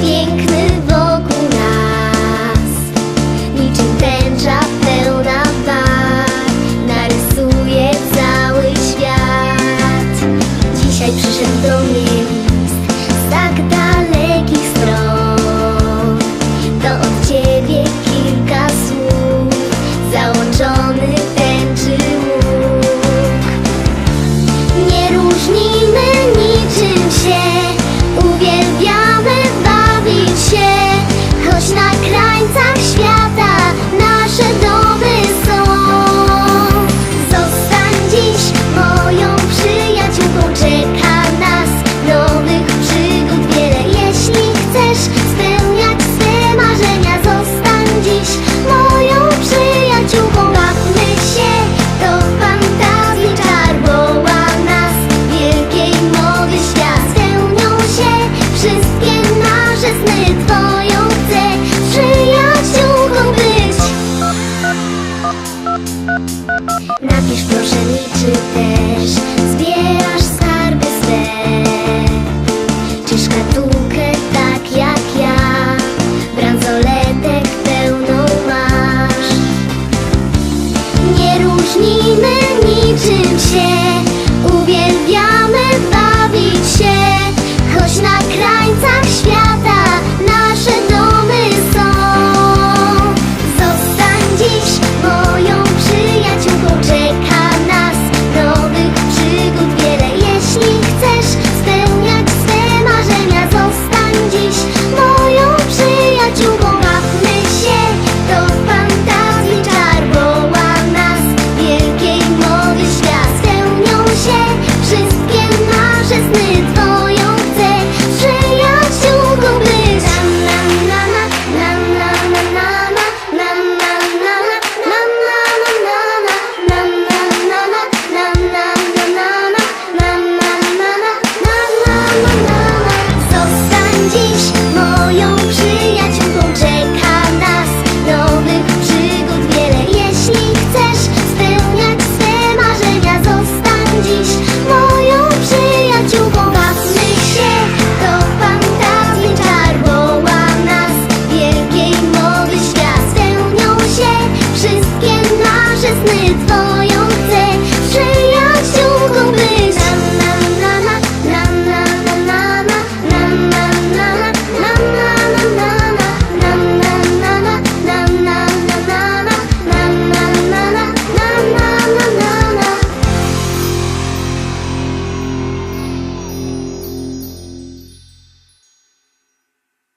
piękny wokół nas. Niczym tęcza pełna bar Narysuje cały świat. Dzisiaj przyszedł do mnie list z little